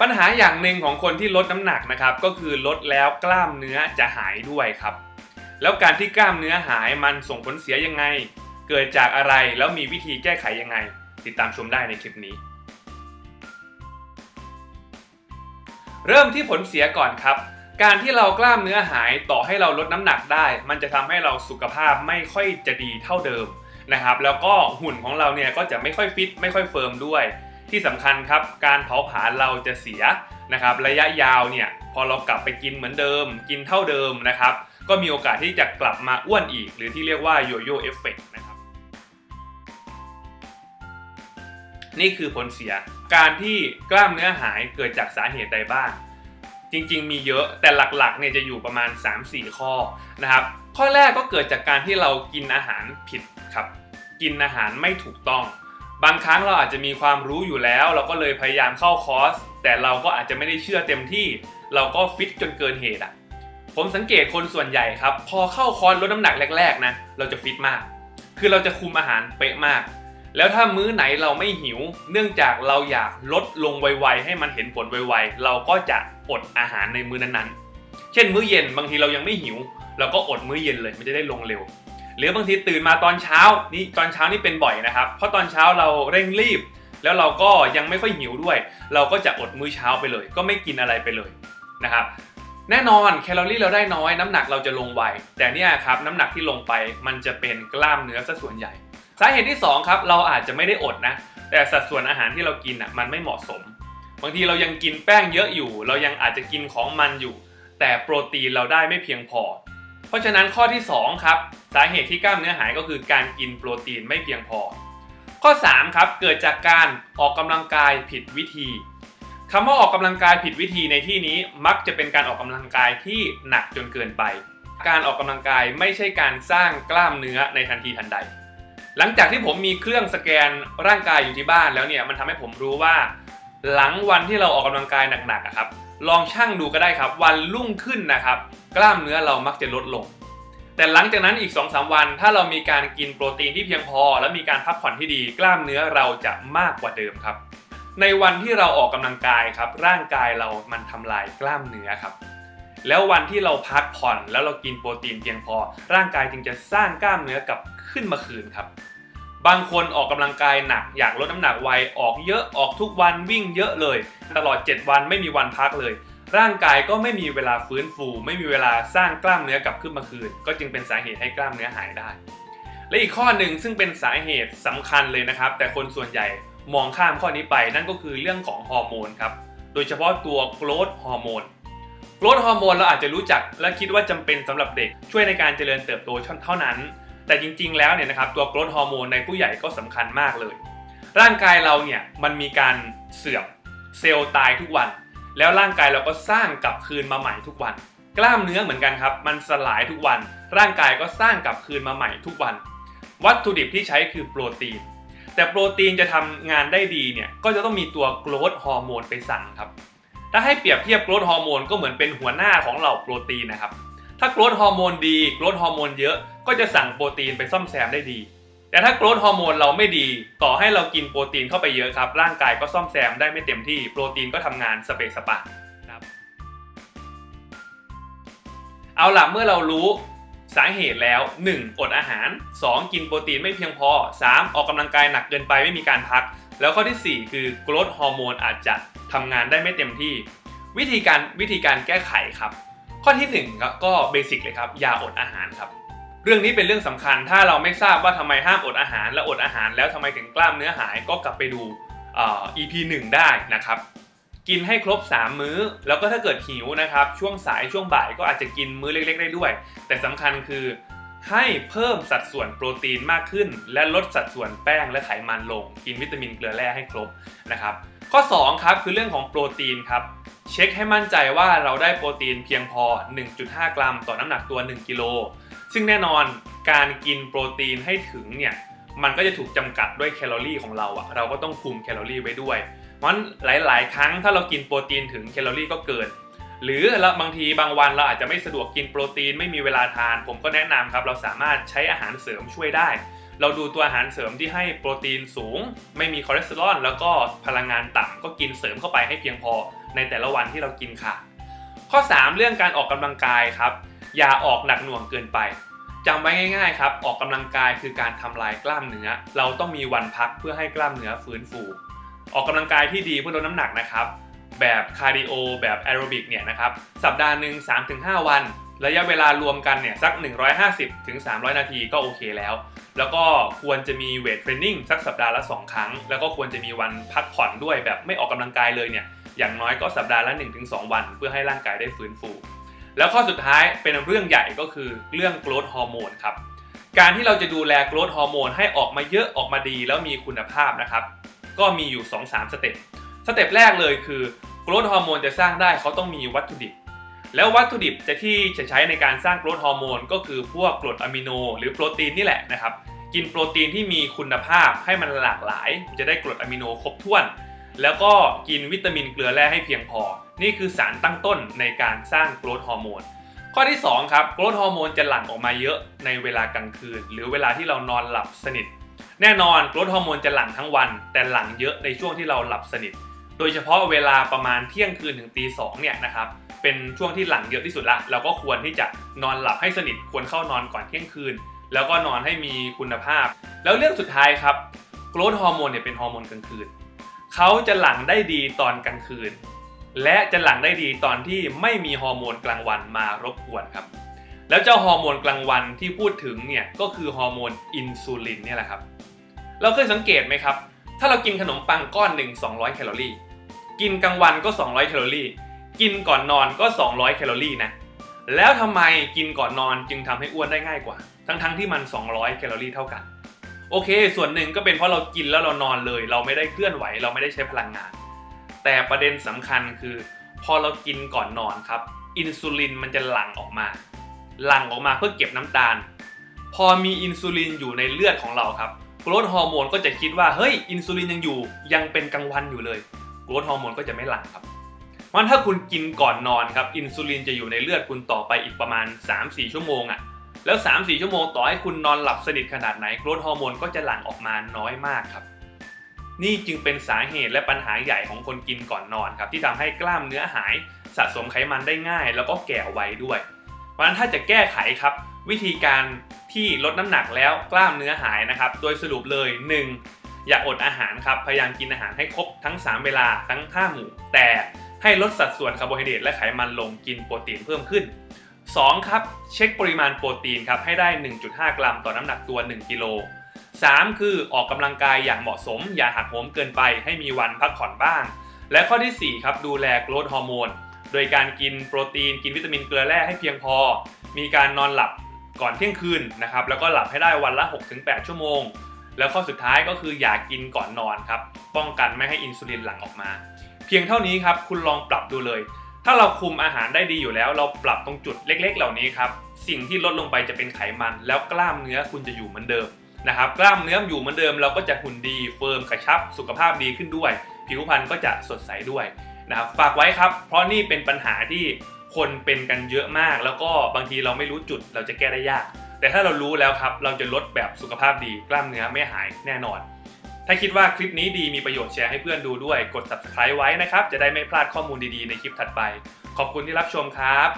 ปัญหาอย่างหนึ่งของคนที่ลดน้ำหนักนะครับก็คือลดแล้วกล้ามเนื้อจะหายด้วยครับ แล้วการที่กล้ามเนื้อหายมันส่งผลเสียยังไง เกิดจากอะไรแล้วมีวิธีแก้ไขยังไง ติดตามชมได้ในคลิปนี้ เริ่มที่ผลเสียก่อนครับ การที่เรากล้ามเนื้อหายต่อให้เราลดน้ำหนักได้ มันจะทำให้เราสุขภาพไม่ค่อยจะดีเท่าเดิมนะครับแล้วก็หุ่นของเราเนี่ยก็จะไม่ค่อยฟิตไม่ค่อยเฟิร์มด้วย ที่สำคัญครับการเผาผลาญเราจะเสียนะครับระยะยาวเนี่ยพอเรากลับไปกินเหมือนเดิม กินเท่าเดิมนะครับก็มีโอกาสที่จะกลับมาอ้วนอีก หรือที่เรียกว่าโยโย่เอฟเฟกนะครับนี่คือผลเสียการที่กล้ามเนื้อหายเกิดจากสาเหตุใดบ้าง จริงๆ มีเยอะแต่หลักๆเนี่ยจะอยู่ประมาณ 3-4 ข้อนะครับข้อแรกก็เกิดจากการที่เรากินอาหารผิดครับ กินอาหารไม่ถูกต้อง บางครั้งเราอาจจะมีความรู้อยู่แล้ว เราก็เลยพยายามเข้าคอร์ส แต่เราก็อาจจะไม่ได้เชื่อเต็มที่ เราก็ฟิตจนเกินเหตุอะผมสังเกตคนส่วนใหญ่ครับ พอเข้าคอร์สลดน้ำหนักแรก ๆ นะ เราจะฟิตมาก คือเราจะคุมอาหารเป๊ะมาก แล้วถ้ามื้อไหนเราไม่หิว เนื่องจากเราอยากลดลงไวๆให้มันเห็นผลไวๆ เราก็จะอดอาหารในมื้อนั้นๆ เช่นมื้อเย็นบางทีเรายังไม่หิว เราก็อดมื้อเย็นเลยมันจะได้ลงเร็ว หรือบางทีตื่นมาตอนเช้านี่ตอนเช้านี่เป็นบ่อยนะครับ เพราะตอนเช้าเราเร่งรีบ แล้วเราก็ยังไม่ค่อยหิวด้วย เราก็จะอดมื้อเช้าไปเลย ก็ไม่กินอะไรไปเลยนะครับแน่นอนแคลอรี่เราได้น้อยน้ำหนักเราจะลงไวแต่เนี่ยครับน้ำหนักที่ลงไปมันจะเป็นกล้ามเนื้อซะส่วนใหญ่ สาเหตุที่สองครับเราอาจจะไม่ได้อดนะ แต่สัดส่วนอาหารที่เรากินอะมันไม่เหมาะสม บางทีเรายังกินแป้งเยอะอยู่ เรายังอาจจะกินของมันอยู่ แต่โปรตีนเราได้ไม่เพียงพอ ราะฉะนั้นข้อที่ 2 ครับ สาเหตุที่กล้ามเนื้อหายก็คือการกินโปรตีนไม่เพียงพอ ข้อ 3 ครับ เกิดจากการออกกำลังกายผิดวิธีคำว่าออกกำลังกายผิดวิธีในที่นี้มักจะเป็นการออกกำลังกายที่หนักจนเกินไป การออกกำลังกายไม่ใช่การสร้างกล้ามเนื้อในทันทีทันใด หลังจากที่ผมมีเครื่องสแกนร่างกายอยู่ที่บ้านแล้วเนี่ยมันทำให้ผมรู้ว่า หลังวันที่เราออกกำลังกายหนักๆอะครับ ลองชั่งดูก็ได้ครับ วันรุ่งขึ้นนะครับ กล้ามเนื้อเรามักจะลดลง แต่หลังจากนั้นอีก 2-3 วัน ถ้าเรามีการกินโปรตีนที่เพียงพอ และมีการพักผ่อนที่ดี กล้ามเนื้อเราจะมากกว่าเดิมครับ ในวันที่เราออกกำลังกายครับ ร่างกายเรามันทำลายกล้ามเนื้อครับ แล้ววันที่เราพักผ่อนแล้วเรากินโปรตีนเพียงพอ ร่างกายจึงจะสร้างกล้ามเนื้อกลับขึ้นมาคืนครับ บางคนออกกำลังกายหนักอยากลดน้ำหนักไวออกเยอะออกทุกวันวิ่งเยอะเลย ตลอด 7 วันไม่มีวันพักเลย ร่างกายก็ไม่มีเวลาฟื้นฟู ไม่มีเวลาสร้างกล้ามเนื้อกลับขึ้นมาคืน ก็จึงเป็นสาเหตุให้กล้ามเนื้อหายได้ และอีกข้อหนึ่งซึ่งเป็นสาเหตุสำคัญเลยนะครับ แต่คนส่วนใหญ่มองข้ามข้อนี้ไปนั่นก็คือเรื่องของฮอร์โมนครับโดยเฉพาะตัวโกรทฮอร์โมนโกรทฮอร์โมนเราอาจจะรู้จักและคิดว่าจำเป็นสำหรับเด็กช่วยในการเจริญเติบโตเท่านั้น แต่จริงๆ แล้วเนี่ยนะครับตัวโกรทฮอร์โมนในผู้ใหญ่ก็สำคัญมากเลย ร่างกายเราเนี่ยมันมีการเสื่อมเซลล์ตายทุกวัน แล้วร่างกายเราก็สร้างกลับคืนมาใหม่ทุกวัน กล้ามเนื้อเหมือนกันครับ มันสลายทุกวัน ร่างกายก็สร้างกลับคืนมาใหม่ทุกวัน วัตถุดิบที่ใช้คือโปรตีน แต่โปรตีนจะทำงานได้ดีเนี่ยก็จะต้องมีตัวโกรทฮอร์โมนไปสั่งครับถ้าให้เปรียบเทียบโกรทฮอร์โมนก็เหมือนเป็นหัวหน้าของเหล่าโปรตีนนะครับ ถ้ากรทฮอร์โมนดีกรทฮอร์โมนเยอะก็จะสั่งโปรตีนไปซ่อมแซมได้ดี แต่ถ้ากรทฮอร์โมนเราไม่ดี ต่อให้เรากินโปรตีนเข้าไปเยอะครับ ร่างกายก็ซ่อมแซมได้ไม่เต็มที่โปรตีนก็ทำงานสเปซสปะครับเอาล่ะเมื่อเรารู้สาเหตุแล้ว 1. อดอาหาร 2. กินโปรตีนไม่เพียงพอ 3. ออกกำลังกายหนักเกินไปไม่มีการพัก แล้วข้อที่ 4 คือกรทฮอร์โมนอาจจะทำงานได้ไม่เต็มที่ วิธีการวิธีการแก้ไขครับ ข้อที่หนึ่งครับก็เบสิกเลยครับอย่าอดอาหารครับ เรื่องนี้เป็นเรื่องสำคัญ ถ้าเราไม่ทราบว่าทำไมห้ามอดอาหาร และอดอาหารแล้วทำไมถึงกล้ามเนื้อหายก็กลับไปดูเอ่อ EP 1 ได้นะครับ กินให้ครบ 3 มื้อ แล้วก็ถ้าเกิดหิวนะครับ ช่วงสายช่วงบ่ายก็อาจจะกินมื้อเล็ก ๆ ได้ด้วย แต่สำคัญคือให้เพิ่มสัดส่วนโปรตีนมากขึ้น และลดสัดส่วนแป้งและไขมันลง กินวิตามินเกลือแร่ให้ครบนะครับ ข้อ 2 ครับคือเรื่องของโปรตีนครับเช็คให้มั่นใจว่าเราได้โปรตีนเพียงพอ 1.5 กรัม ต่อน้ำหนักตัว 1 กิโล ซึ่งแน่นอนการกินโปรตีนให้ถึงเนี่ยมันก็จะถูกจำกัดด้วยแคลอรี่ของเราอะเราก็ต้องคุมแคลอรี่ไว้ด้วยเพราะฉะนั้นหลาย ๆ ครั้งถ้าเรากินโปรตีนถึงแคลอรี่ก็เกินหรือเราบางทีบางวันเราอาจจะไม่สะดวกกินโปรตีนไม่มีเวลาทาน ผมก็แนะนำครับเราสามารถใช้อาหารเสริมช่วยได้ เราดูตัวอาหารเสริมที่ให้โปรตีนสูง ไม่มีคอเลสเตอรอลแล้วก็พลังงานต่ำก็กินเสริมเข้าไปให้เพียงพอในแต่ละวันที่เรากินค่ะ ข้อ 3 เรื่องการออกกำลังกายครับ อย่าออกหนักหน่วงเกินไปจำไว้ง่ายๆครับ ออกกำลังกายคือการทำลายกล้ามเนื้อ เราต้องมีวันพักเพื่อให้กล้ามเนื้อฟื้นฟู ออกกำลังกายที่ดีเพื่อลดน้ำหนักนะครับ แบบคาร์ดิโอแบบแอโรบิกเนี่ยนะครับสัปดาห์หนึ่ง3-5 วัน ระยะเวลารวมกันเนี่ยสัก 150ถึง300 นาทีก็โอเคแล้ว แล้วก็ควรจะมีเวทเทรนนิ่งสักสัปดาห์ละ 2 ครั้ง แล้วก็ควรจะมีวันพักผ่อนด้วยแบบไม่ออกกำลังกายเลยเนี่ยอย่างน้อยก็สัปดาห์ละ 1-2 วัน เพื่อให้ร่างกายได้ฟื้นฟู แล้วข้อสุดท้ายเป็นเรื่องใหญ่ก็คือเรื่องโกรทฮอร์โมนครับการที่เราจะดูแลโกรทฮอร์โมนให้ออกมาเยอะออกมาดีแล้วมีคุณภาพนะครับก็มีอยู่ 2-3 สเต็ปสเต็ปแรกเลยคือโกรทฮอร์โมนจะสร้างได้เขาต้องมีวัตถุดิบ แล้ววัตถุดิบจะที่จะใช้ในการสร้างโกรทฮอร์โมนก็คือพวกกรดอะมิโน หรือโปรตีนนี่แหละนะครับ กินโปรตีนที่มีคุณภาพให้มันหลากหลาย จะได้กรดอะมิโนครบถ้วน แล้วก็กินวิตามินเกลือแร่ให้เพียงพอ นี่คือสารตั้งต้นในการสร้างโกรทฮอร์โมนข้อที่2ครับโกรทฮอร์โมนจะหลั่งออกมาเยอะในเวลากลางคืน หรือเวลาที่เรานอนหลับสนิท แน่นอนโกรทฮอร์โมนจะหลั่งทั้งวัน แต่หลั่งเยอะในช่วงที่เราหลับสนิท โดยเฉพาะเวลาประมาณเที่ยงคืนถึงตีสองเนี่ยนะครับ เป็นช่วงที่หลั่งเยอะที่สุดละเราก็ควรที่จะนอนหลับให้สนิทควรเข้านอนก่อนเที่ยงคืน แล้วก็นอนให้มีคุณภาพ แล้วเรื่องสุดท้ายครับโกรทฮอร์โมนเนี่ยเป็นฮอร์โมนกลางคืนเขาจะหลั่งได้ดีตอนกลางคืน และจะหลั่งได้ดีตอนที่ไม่มีฮอร์โมนกลางวันมารบกวนครับ แล้วเจ้าฮอร์โมนกลางวันที่พูดถึงเนี่ยก็คือฮอร์โมนอินซูลินเนี่ยแหละครับ เราเคยสังเกตไหมครับ ถ้าเรากินขนมปังก้อนหนึ่ง200 แคลอรี่ กินกลางวันก็ 200 แคลอรี่ กินก่อนนอนก็ 200 แคลอรี่นะ แล้วทำไมกินก่อนนอนจึงทำให้อ้วนได้ง่ายกว่า ทั้งๆที่มัน 200 แคลอรี่เท่ากัน โอเค ส่วนหนึ่งก็เป็นเพราะเรากินแล้วเรานอนเลย เราไม่ได้เคลื่อนไหว เราไม่ได้ใช้พลังงาน แต่ประเด็นสำคัญคือ พอเรากินก่อนนอนครับ อินซูลินมันจะหลั่งออกมา หลั่งออกมาเพื่อเก็บน้ำตาล พอมีอินซูลินอยู่ในเลือดของเราครับกรทฮอร์โมนก็จะคิดว่าเฮ้ยอินซูลินยังอยู่ยังเป็นกลางวันอยู่เลยกรทฮอร์โมนก็จะไม่หลั่งครับ เพราะฉะนั้นถ้าคุณกินก่อนนอนครับอินซูลินจะอยู่ในเลือดคุณต่อไปอีกประมาณ 3-4 ชั่วโมงอะ่ะแล้ว 3-4 ชั่วโมงต่อให้คุณนอนหลับสนิทขนาดไหนโกรทฮอร์โมนก็จะหลั่งออกมาน้อยมากครับ นี่จึงเป็นสาเหตุและปัญหาใหญ่ของคนกินก่อนนอนครับที่ทำให้กล้ามเนื้อหายสะสมไขมันได้ง่าย แล้วก็แก่ไวด้วย เพราะฉะนั้นถ้าจะแก้ไขครับ วิธีการที่ลดน้ำหนักแล้วกล้ามเนื้อหายนะครับ โดยสรุปเลย 1. อย่าอดอาหารครับพยายามกินอาหารให้ครบทั้ง 3 เวลาทั้ง5หมู่แต่ ให้ลดสัดส่วนคาร์โบไฮเดรตและไขมันลงกินโปรตีนเพิ่มขึ้น 2. ครับเช็คปริมาณโปรตีนครับให้ได้ 1.5 กรัมต่อน้ำหนักตัว 1 กิโล 3. คือออกกำลังกายอย่างเหมาะสม อย่าหักโหมเกินไปให้มีวันพักผ่อนบ้าง และข้อทีสี่ 4 ครับดูแลโกรทฮอร์โมนโดยการกินโปรตีน กินวิตามินเกลือแร่ให้เพียงพอ มีการนอนหลับก่อนเที่ยงคืนนะครับแล้วก็หลับให้ได้วันละ 6-8 ชั่วโมง แล้วข้อสุดท้ายก็คืออย่ากินก่อนนอนครับป้องกันไม่ให้อินซูลินหลั่งออกมา เพียงเท่านี้ครับคุณลองปรับดูเลย ถ้าเราคุมอาหารได้ดีอยู่แล้ว เราปรับตรงจุดเล็ก ๆ เหล่านี้ครับสิ่งที่ลดลงไปจะเป็นไขมัน แล้วกล้ามเนื้อคุณจะอยู่เหมือนเดิมนะครับกล้ามเนื้ออยู่เหมือนเดิมเราก็จะหุ่นดีเฟิร์มกระชับสุขภาพดีขึ้นด้วย ผิวพรรณก็จะสดใสด้วยนะครับฝากไว้ครับ เพราะนี่เป็นปัญหาที่คนเป็นกันเยอะมาก แล้วก็บางทีเราไม่รู้จุดเราจะแก้ได้ยาก แต่ถ้าเรารู้แล้วครับ เราจะลดแบบสุขภาพดีกล้ามเนื้อไม่หายแน่นอน ถ้าคิดว่าคลิปนี้ดีมีประโยชน์แชร์ให้เพื่อนดูด้วย กด subscribe ไว้นะครับ จะได้ไม่พลาดข้อมูลดีๆในคลิปถัดไป ขอบคุณที่รับชมครับ